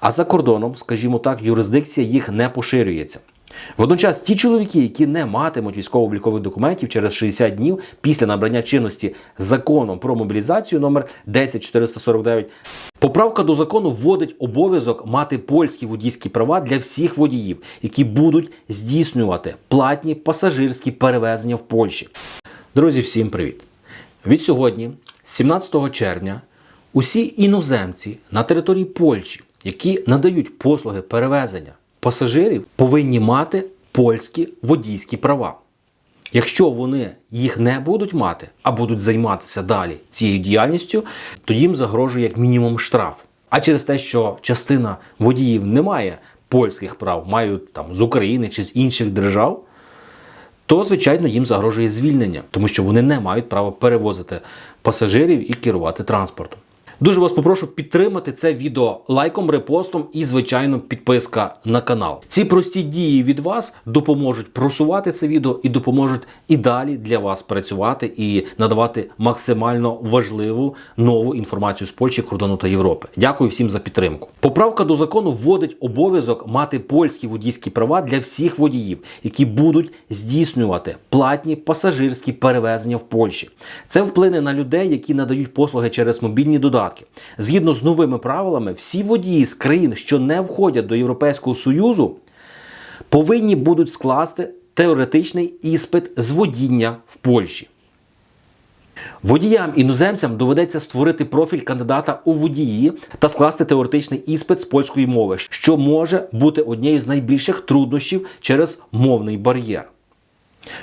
А за кордоном, скажімо так, юрисдикція їх не поширюється. Водночас ті чоловіки, які не матимуть військово-облікових документів через 60 днів після набрання чинності законом про мобілізацію номер 10449, поправка до закону вводить обов'язок мати польські водійські права для всіх водіїв, які будуть здійснювати платні пасажирські перевезення в Польщі. Друзі, всім привіт! Від сьогодні, 17 червня, усі іноземці на території Польщі, які надають послуги перевезення пасажирів, повинні мати польські водійські права. Якщо вони їх не будуть мати, а будуть займатися далі цією діяльністю, то їм загрожує як мінімум штраф. А через те, що частина водіїв не має польських прав, мають там з України чи з інших держав, то звичайно їм загрожує звільнення, тому що вони не мають права перевозити пасажирів і керувати транспортом. Дуже вас попрошу підтримати це відео лайком, репостом і, звичайно, підписка на канал. Ці прості дії від вас допоможуть просувати це відео і допоможуть і далі для вас працювати і надавати максимально важливу нову інформацію з Польщі, кордону та Європи. Дякую всім за підтримку. Поправка до закону вводить обов'язок мати польські водійські права для всіх водіїв, які будуть здійснювати платні пасажирські перевезення в Польщі. Це вплине на людей, які надають послуги через мобільні додатки. Згідно з новими правилами, всі водії з країн, що не входять до Європейського Союзу, повинні будуть скласти теоретичний іспит з водіння в Польщі. Водіям іноземцям доведеться створити профіль кандидата у водії та скласти теоретичний іспит з польської мови, що може бути однією з найбільших труднощів через мовний бар'єр.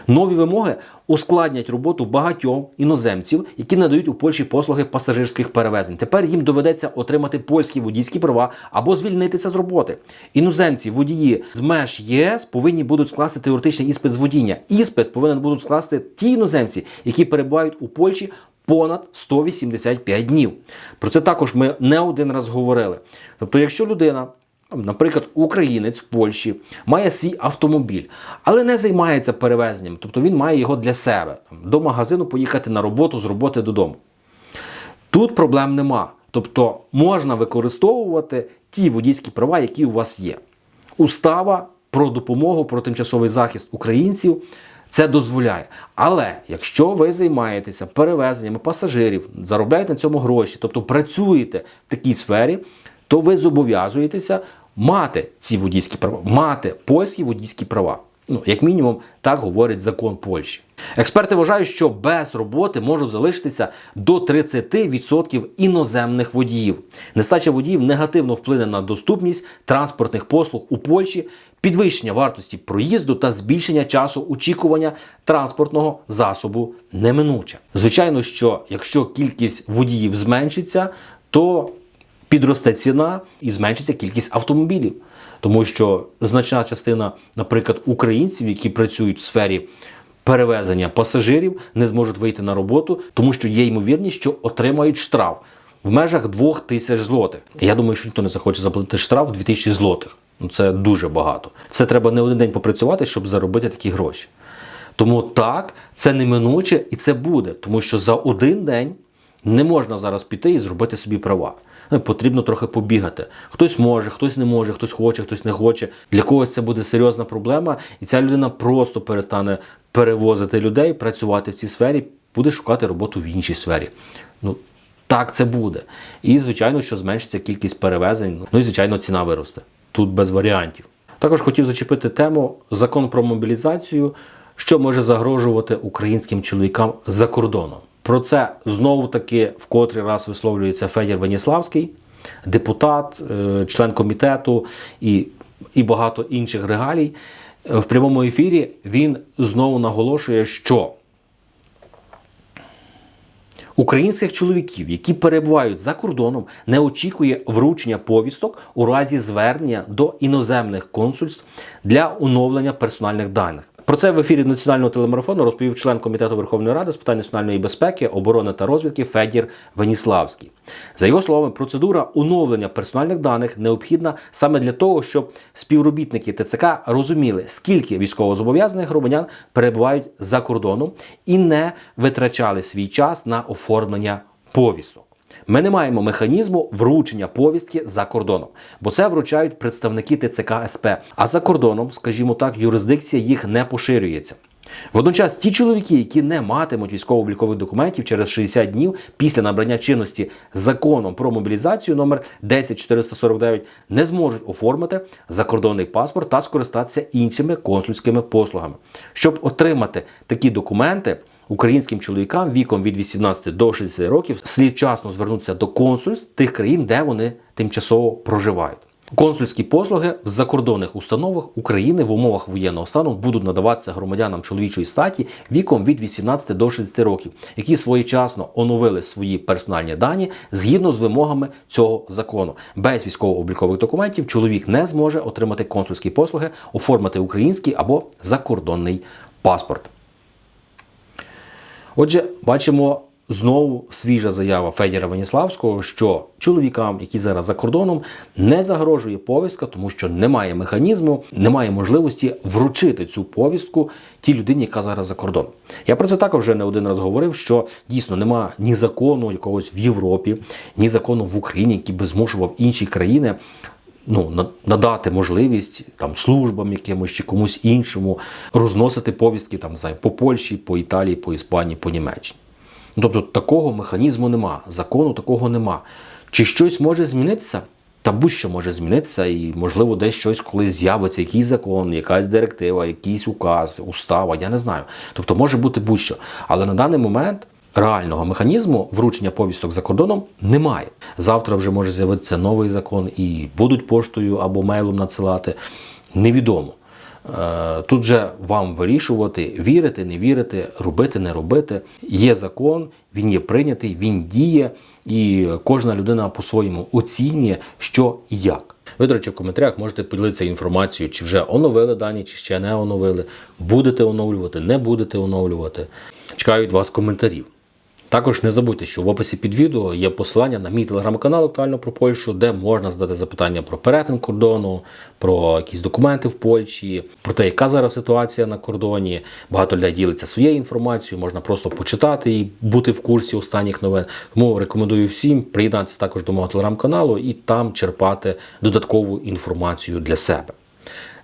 Нові вимоги ускладнять роботу багатьом іноземців, які надають у Польщі послуги пасажирських перевезень. Тепер їм доведеться отримати польські водійські права або звільнитися з роботи. Іноземці, водії з меж ЄС повинні будуть скласти теоретичний іспит з водіння. Іспит повинен будуть скласти ті іноземці, які перебувають у Польщі понад 185 днів. Про це також ми не один раз говорили. Тобто, якщо людина Наприклад, українець в Польщі має свій автомобіль, але не займається перевезенням, тобто він має його для себе до магазину поїхати на роботу з роботи додому. Тут проблем нема. Тобто можна використовувати ті водійські права, які у вас є. Устава про допомогу, про тимчасовий захист українців це дозволяє. Але якщо ви займаєтеся перевезеннями пасажирів, заробляєте на цьому гроші, тобто працюєте в такій сфері, то ви зобов'язуєтеся мати ці водійські права, мати польські водійські права. Ну, як мінімум, так говорить закон Польщі. Експерти вважають, що без роботи можуть залишитися до 30% іноземних водіїв. Нестача водіїв негативно вплине на доступність транспортних послуг у Польщі, підвищення вартості проїзду та збільшення часу очікування транспортного засобу неминуче. Звичайно, що якщо кількість водіїв зменшиться, то підросте ціна і зменшиться кількість автомобілів. Тому що значна частина, наприклад, українців, які працюють в сфері перевезення пасажирів, не зможуть вийти на роботу, тому що є ймовірність, що отримають штраф в межах 2 тисяч злотих. Я думаю, що ніхто не захоче заплатити штраф в 2000 злотих. Ну це дуже багато. Це треба не один день попрацювати, щоб заробити такі гроші. Тому так, це неминуче і це буде, тому що за один день не можна зараз піти і зробити собі права. Ну, Потрібно трохи побігати. Хтось може, хтось не може, хтось хоче, хтось не хоче. Для когось це буде серйозна проблема, і ця людина просто перестане перевозити людей, працювати в цій сфері, буде шукати роботу в іншій сфері. Ну так це буде. І звичайно, що зменшиться кількість перевезень. Ну і звичайно, ціна виросте. Тут без варіантів. Також хотів зачепити тему закон про мобілізацію, що може загрожувати українським чоловікам за кордоном. Про це знову таки в котрий раз висловлюється Федір Веніславський, депутат, е, член комітету і, і багато інших регалій. Е, В прямому ефірі він знову наголошує, що українських чоловіків, які перебувають за кордоном, не очікує вручення повісток у разі звернення до іноземних консульств для оновлення персональних даних. Про це в ефірі національного телемарафону розповів член комітету Верховної Ради з питань національної безпеки, оборони та розвідки Федір Веніславський. За його словами, процедура оновлення персональних даних необхідна саме для того, щоб співробітники ТЦК розуміли, скільки військовозобов'язаних громадян перебувають за кордоном і не витрачали свій час на оформлення повісток. Ми не маємо механізму вручення повістки за кордоном, бо це вручають представники ТЦК СП. А за кордоном, скажімо так, юрисдикція їх не поширюється. Водночас ті чоловіки, які не матимуть військово-облікових документів через 60 днів після набрання чинності законом про мобілізацію номер 10449, не зможуть оформити закордонний паспорт та скористатися іншими консульськими послугами. Щоб отримати такі документи. Українським чоловікам віком від 18 до 60 років слід вчасно звернутися до консульств тих країн, де вони тимчасово проживають. Консульські послуги в закордонних установах України в умовах воєнного стану будуть надаватися громадянам чоловічої статі віком від 18 до 60 років, які своєчасно оновили свої персональні дані згідно з вимогами цього закону. Без військово-облікових документів чоловік не зможе отримати консульські послуги, оформити український або закордонний паспорт. Отже, бачимо знову свіжа заява Федіра Веніславського, що чоловікам, які зараз за кордоном, не загрожує повістка, тому що немає механізму, немає можливості вручити цю повістку тій людині, яка зараз за кордоном. Я про це також вже не один раз говорив, що дійсно нема ні закону якогось в Європі, ні закону в Україні, який би змушував інші країни ну, надати можливість там службам якимось чи комусь іншому розносити повістки там, не знаю, по Польщі, по Італії, по Іспанії, по Німеччині. Ну, Тобто такого механізму нема, закону такого нема. Чи щось може змінитися? Та будь-що може змінитися, і можливо десь щось колись з'явиться, якийсь закон, якась директива, якийсь указ, устава, я не знаю. Тобто може бути будь-що. Але на даний момент реального механізму вручення повісток за кордоном немає. Завтра вже може з'явитися новий закон і будуть поштою або мейлом надсилати. Невідомо. Е, Тут же вам вирішувати, вірити, не вірити, робити, не робити. Є закон, він є прийнятий, він діє, і кожна людина по-своєму оцінює, що і як. Ви, до речі, в коментарях можете поділитися інформацією, чи вже оновили дані, чи ще не оновили. Будете оновлювати, не будете оновлювати. Чекаю від вас коментарів. Також не забудьте, що в описі під відео є посилання на мій телеграм-канал актуально про Польщу, де можна задати запитання про перетин кордону, про якісь документи в Польщі, про те, яка зараз ситуація на кордоні. Багато людей ділиться своєю інформацією, можна просто почитати і бути в курсі останніх новин. Тому рекомендую всім приєднатися також до мого телеграм-каналу і там черпати додаткову інформацію для себе.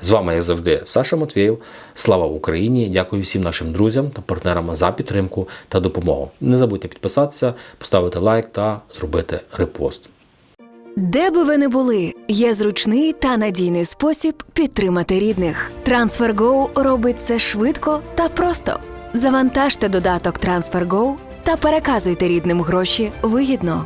З вами, як завжди, Саша Матвєєв. Слава Україні! Дякую всім нашим друзям та партнерам за підтримку та допомогу. Не забудьте підписатися, поставити лайк та зробити репост. Де би ви не були, є зручний та надійний спосіб підтримати рідних. TransferGo робить це швидко та просто. Завантажте додаток TransferGo та переказуйте рідним гроші вигідно.